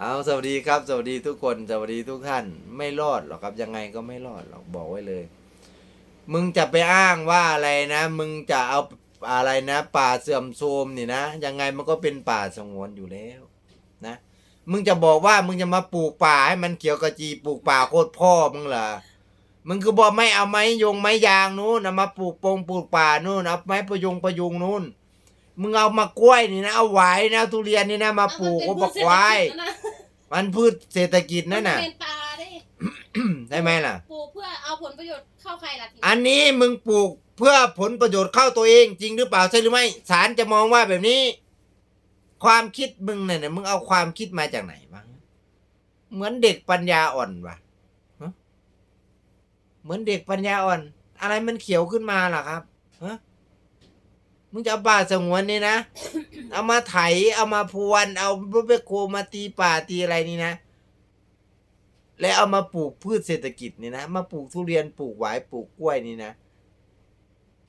เอาสวัสดีครับ สวัสดีทุกคนสวัสดีทุกท่าน ไม่รอดหรอกครับยังไงก็ไม่รอดหรอกบอกไว้เลย มึงจะไปอ้างว่าอะไรนะ มึงจะเอาอะไรนะ ป่าเสื่อมโทรมนี่นะยังไงมันก็เป็นป่าสงวนอยู่แล้วนะ มึงจะบอกว่ามึงจะมาปลูกป่าให้มันเขียวกระจีปลูกป่าโคตรพ่อมึงเหรอมึงคือบอกไม่เอาไม้ยงไม้ยางนู้นเอามาปลูกปงปลูกป่านู่นเอาไม้ประยงประยุงนู่น มึงเอามากล้วยนี่นะเอาไหวายนะทุเรียนนี่นะ มาปลูกโอ้บักควายมันพืชเศรษฐกิจนั่นน่ะเป็นปลาได้ใช่ไหมล่ะ ปลูกเพื่อเอาผลประโยชน์เข้าใครล่ะทีอันนี้มึงปลูกเพื่อผลประโยชน์เข้าตัวเองจริงหรือเปล่าใช่หรือไม่ศาลจะมองว่าแบบนี้ ความคิดมึงเนี่ยนะมึงเอาความคิดมาจากไหนบ้างเหมือนเด็กปัญญาอ่อนวะฮะเหมือนเด็กปัญญาอ่อน อะไรมันเขียวขึ้นมาล่ะครับฮะ มึงจะเอาป่าสงวนนี่นะ เอามาไถ เอามาพรวน เอารถไปโคมาตีป่าตีอะไรนี่นะ แล้วเอามาปลูกพืชเศรษฐกิจนี่นะ มาปลูกทุเรียนปลูกหวายปลูกกล้วยนี่นะ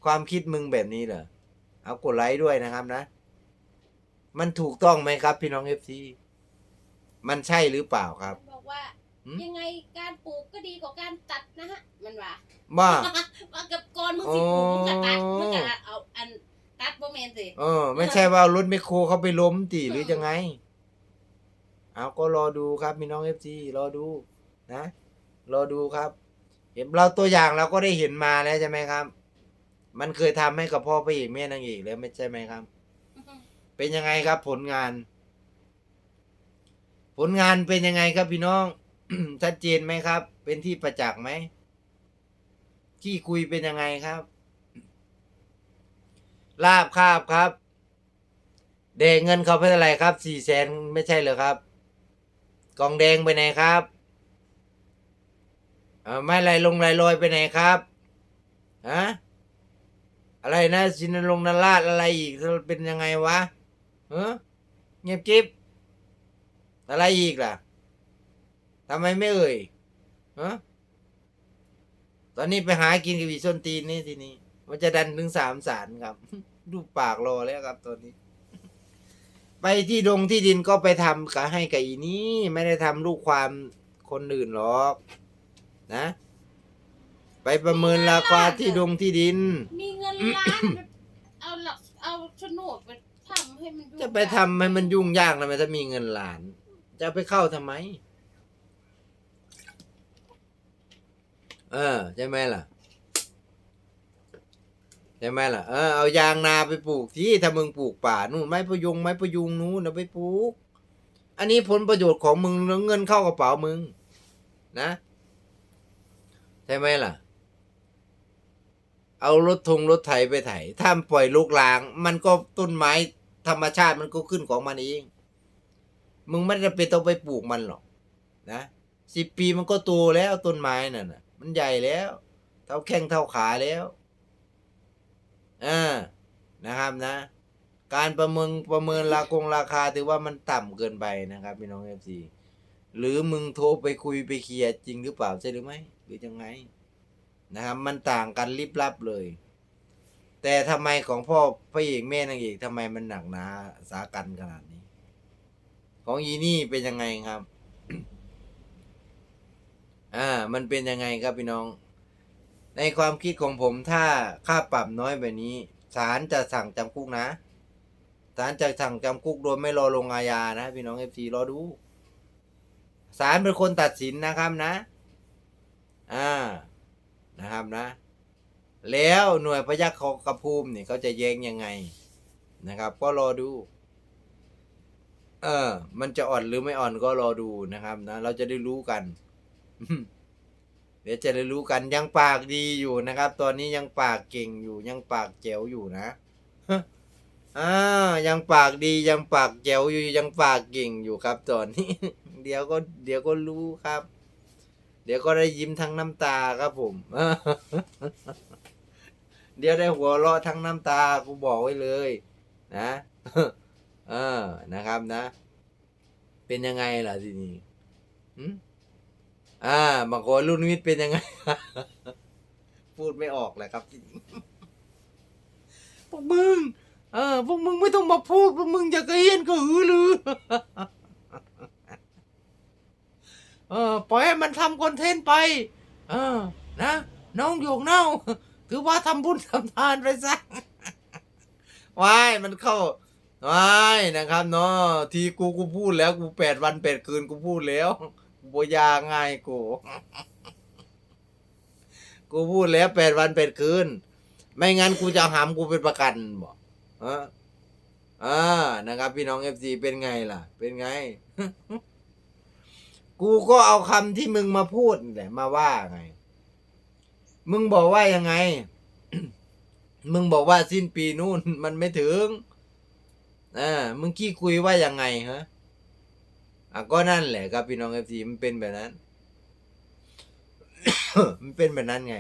ความคิดมึงแบบนี้เหรอ เอากดไลค์ด้วยนะครับนะ มันถูกต้องไหมครับ พี่น้องเอฟซีมันใช่หรือเปล่าครับ บอกว่า หืม ยังไงการปลูกก็ดีกว่าการตัดนะฮะ มันว่าว่าว่ากับก่อนมึงสิปลูกมึงก็ตัดมึงก็เอาอัน ตัดโมเมนต์สิเออ ไม่ใช่ว่าเอารถไมคโครเขาไปล้มตีหรือยังไง เอาก็รอดูครับพี่น้องเอฟซีรอดูนะ รอดูครับ เห็นเราตัวอย่างเราก็ได้เห็นมาแล้วใช่ไหมครับ มันเคยทำให้กับพ่อพระเอกแม่นางเอกแล้วไม่ใช่ไหมครับ เป็นยังไงครับ ผลงาน ผลงานเป็นยังไงครับพี่น้องชัดเจนไหมครับ เป็นที่ประจักษ์ไหมที่คุยเป็นยังไงครับ ลาบคาบครับแดงเงินเขาไปเท่าไรครับสี่แสนไม่ใช่เหรอครับ กองแดงไปไหนครับเออไม่ไรลงไรลอยไปไหนครับฮะอะไรนะชินลงค์นราชอะไรอีกเป็นยังไงวะเออเงียบกิบอะไรอีกล่ะทำไมไม่เอ่ยฮะตอนนี้ไปหากินกับอีส้นตีนนี่ทีนี้ มันจะดันถึงสามสารครับ ดูปากรอแล้วครับตอนนี้ ไปที่ดงที่ดินก็ไปทำกับให้กับอีนี้ไม่ได้ทำลูกความคนอื่นหรอก นะ ไปประเมินราคาที่ดงที่ดิน มีเงินล้านเอาหลักเอาโฉนดไปทำให้มันยุ่งจะไปทำให้มันยุ่งยากนะมันถ้ามีเงินล้าน จะเอาไปเข้าทำไม เออ ใช่ไหมล่ะ ใช่ไหมล่ะเออเอายางนาไปปลูกที่ถ้ามึงปลูกป่านู่นไม้พยุงไม้พยุงนู่นเอาไปปลูก อันนี้ผลประโยชน์ของมึงเงินเข้ากระเป๋ามึง นะใช่ไหมล่ะ เอารถทงรถไถไปไถถ้าปล่อยลูกลาง มันก็ต้นไม้ธรรมชาติมันก็ขึ้นของมันเอง มึงไม่จำเป็นต้องไปปลูกมันหรอก นะสิบปีมันก็โตแล้วต้นไม้นั่นน่ะมันใหญ่แล้ว เท่าแข้งเท่าขาแล้ว อ่านะครับนะ การประเมินประเมินราคงราคาถือว่ามันต่ำเกินไปนะครับพี่น้องเอฟซีหรือมึงโทรไปคุยไปเคลียร์จริงหรือเปล่าใช่หรือไม่หรือยังไงนะครับมันต่างกันลิบลับเลย แต่ทำไมของพ่อพระเอกแม่นางเอกทำไมมันหนักหนาสากันขนาดนี้ ของอีนี่เป็นยังไงครับ อ่า มันเป็นยังไงครับพี่น้อง ในความคิดของผมถ้าค่าปรับน้อยแบบนี้ศาลจะสั่งจำคุกนะศาลจะสั่งจำคุกโดยไม่รอลงอาญานะพี่น้องเอฟซีรอดูศาลเป็นคนตัดสินนะครับนะ อ่า นะครับนะ แล้วหน่วยพยัคฆกระภูมิเนี่ยเขาจะแย้งยังไงนะครับ ก็รอดู เออ มันจะอ่อนหรือไม่อ่อนก็รอดูนะครับนะ เราจะได้รู้กัน เดี๋ยวจะได้รู้กันยังปากดีอยู่นะครับ ตอนนี้ยังปากเก่งอยู่ยังปากแจ๋วอยู่นะอ่ายังปากดียังปากแจ๋วอยู่ยังปากเก่งอยู่ครับ ตอนนี้ เดี๋ยวก็เดี๋ยวก็รู้ครับ เดี๋ยวก็ได้ยิ้มทั้งน้ำตาครับผมเดี๋ยวได้หัวเราะทั้งน้ำตากูบอกไว้เลย นะเออนะครับนะ เป็นยังไงล่ะทีนี้หึ อ่าบางคนรุ่นวิทย์เป็นยังไง พูดไม่ออกแหละครับพวกมึง เออพวกมึงไม่ต้องมาพูดพวกมึงอยากระเฮียนก็หือลือเออปล่อยให้มันทำคอนเทนต์ไป เออ นะ น้องหยกเน่าถือว่าทำบุญทำทานไปซะวายมันเข้าวายนะครับเนาะทีกูกูพูดแล้วกูแปดวันแปดคืนกูพูดแล้ว บยาง่ายกู กูพูดแล้วแปดวันแปดคืน ไม่งั้นกูจะหามกูเป็นประกันบอกเอออ่านะครับ พี่น้องเอฟซีเป็นไงล่ะ เป็นไง กูก็เอาคำที่มึงมาพูดแหละมาว่าไง มึงบอกว่ายังไง มึงบอกว่าสิ้นปีนู่นมันไม่ถึงอ่ามึงขี้คุยว่ายังไงฮะ อะก็นั่นแหละครับพี่น้องเอฟซีมันเป็นแบบนั้น มันเป็นแบบนั้นไง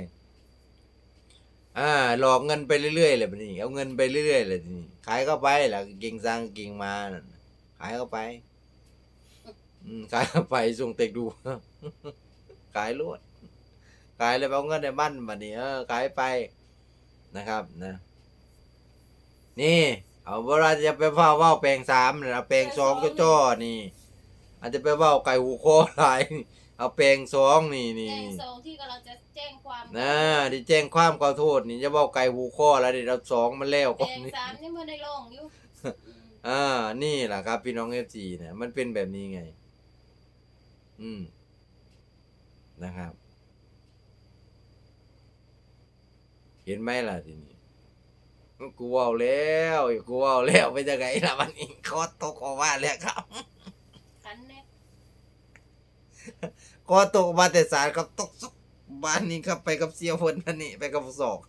อ่า หลอกเงินไปเรื่อยๆเลยแบบนี้ เอาเงินไปเรื่อยๆเลยทีนี้ขายเข้าไปแล้วเก่งสร้างเก่งมาขายเข้าไป อืมขายเข้าไปส่งเต็กดู ขายรวดขายเลยเอาเงินในบ้านบัดนี้เออขายไปนะครับ นะ นี่เอาเวลาจะไปเฝ้าเว่าแปลงสามนะแปลงสองก็จ้อนี่ อาจจะไปเว่าไก่หูคอหลายเอาแปลงสองนี่นี่แจ้งโซงที่กำลังจะแจ้งความนะที่แจ้งความขอโทษนี่จะเว่าไก่หูคอแล้วเดี๋ยวเราสองมันแล้วแดก่อนงนี่สามนี่มันได้ลงอยู่อืมอ่านี่แหละครับ พี่น้องเอฟซีเนี่ยมันเป็นแบบนี้ไง อืมนะครับ เห็นไหมล่ะทีนี้กูเว่าแล้วกูเว่าแล้วไปจะไงล่ะวันนี้คอตกออกมาแล้วครับ คันเนี่ยคอตกออกมาแต่สารครับตกสุกบ้านนี้ครับไปกับเสียวฝนนั่นนี่ไปกับศอก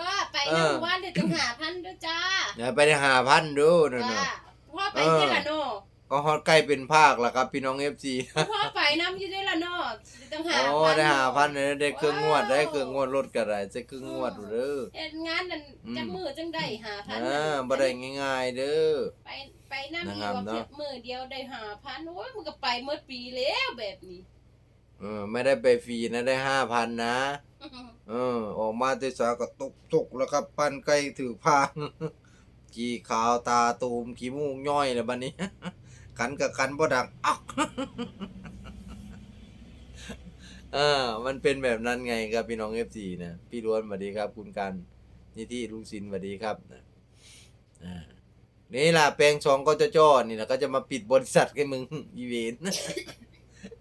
ว่าไปเอนะอหมู่บ้านเดี๋ยวต้องหาพันด้วยจ้าอย่าไปได้หาพันดูนั่นจ้าน่ะพ่อไปที่ละโนก็ฮอดใกล้เป็นภาคแล้วครับพี่น้องเอฟซีพ่อไปน้ำอยู่ที่ละโนต้องหาโอ้พันได้หาพันเลยได้เครื่องงวดได้เครื่องงวดรถกระไรใช้เครื่องงวดอยู่เด้อเฮ็ดงานนั่นอืมจักมือจังได้หาพันอ่าบ่ได้ง่ายๆเด้อไปไป น้ำนะอครัยู่บว่าเนาะ มือเดียวได้หาพันโอ้ยมันก็ไปเมื่อปีแล้วแบบนี้ เออไม่ได้ไปฟรีนะได้ห้าพันนะ เออ ออกมาแต่สาก็ตกตกแล้วครับ ปันไก่ถือพางกี่ขาวตาตูมขี้มูกย่อยเลยบัดนี้ ขันกับขันบ่ดังอ๊อกเออมันเป็นแบบนั้นไงครับพี่น้องเอฟซีนะพี่ล้วนสวัสดีครับ คุณกันนิติลุงสินสวัสดีครับนะอ่า นี่ล่ะแปลงสองก็จะจอนี่นะก็จะมาปิดบริษัทให้มึง อีเวน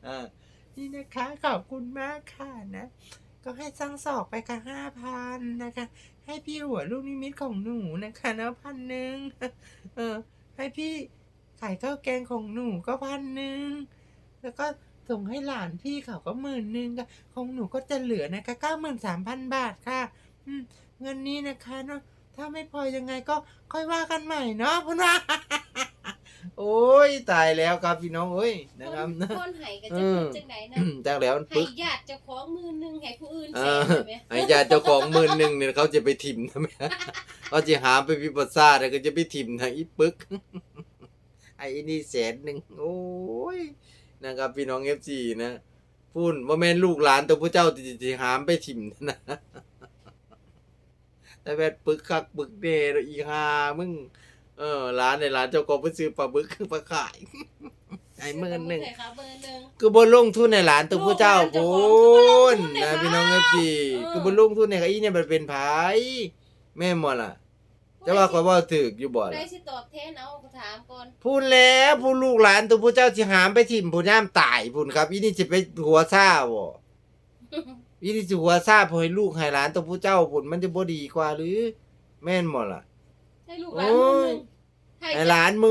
อ่านี่นะคะขอบคุณมากค่ะนะ ก็ให้สร้างสอกไปค่ะห้าพันนะคะ ให้พี่หัวลูกนิมิตของหนูนะคะนะพันหนึ่งเออ ให้พี่ขายข้าวแกงของหนูก็พันหนึ่งแล้วก็ส่งให้หลานพี่เขาก็หมื่นหนึ่งค่ะของหนูก็จะเหลือนะคะเก้าหมื่นสามพันบาทค่ะเงินนี้นะคะเนาะ ถ้าไม่พอยังไงก็ค่อยว่ากันใหม่เนาะพูดว่า โอ้ยตายแล้วครับพี่น้องเอ้ยนะครับนะ คนให้ก็เอจะอพูดจังไหนนะจากแล้วมันให้ปึ๊กญาติเจ้าของมือหนึงให้ผู้อื่นเอแสอนใช่ไหมไอ้ญาติเจ้าของหมื่นหนึ่งเนี่ยเขาจะไปถิ่มทำไมเขาจะหาไปพิปัสซาแต่ก็จะไปถิ่มทางอีปึกไอ้นี่แสนหนึ่งโอ้ยนะครับพี่น้องเอฟซีนะพูดว่าแม่นลูกหลานตัวผู้เจ้าจะหามไปถิ่มนะ แต่แม่นปึกคักปึกเดรอีหามึง เออร้านในร้านเจ้าของไปซื้อปลาบึกคือปลาขายไอ้หมื่นหนึ่งใส่ขาเบอร์หนึ่ง คือบนลงทุนในหลานตัวผู้เจ้าพูนนะพี่น้องเอฟซีเออคือบนลงทุนในอีเนี่ยมันเป็นไผแม่นบ่ล่ะจะว่าขอว่าถึกอยู่บ่ได้สิตอบแทนเอากูถามก่อนพูนแล้วผู้ลูกหลานตัวผู้เจ้าสิหามไปถิ่มผู้ย่ามตายพูนครับอีนี่สิไปหัวซ่าบ่ อีนี่สิหัวซ่าพอให้ลูกให้หลานตัวผู้เจ้าพูนมันจะบ่ดีกว่าหรือ แม่นบ่ล่ะ ให้ลูกหลานมือหนึ่งให้หลานมึง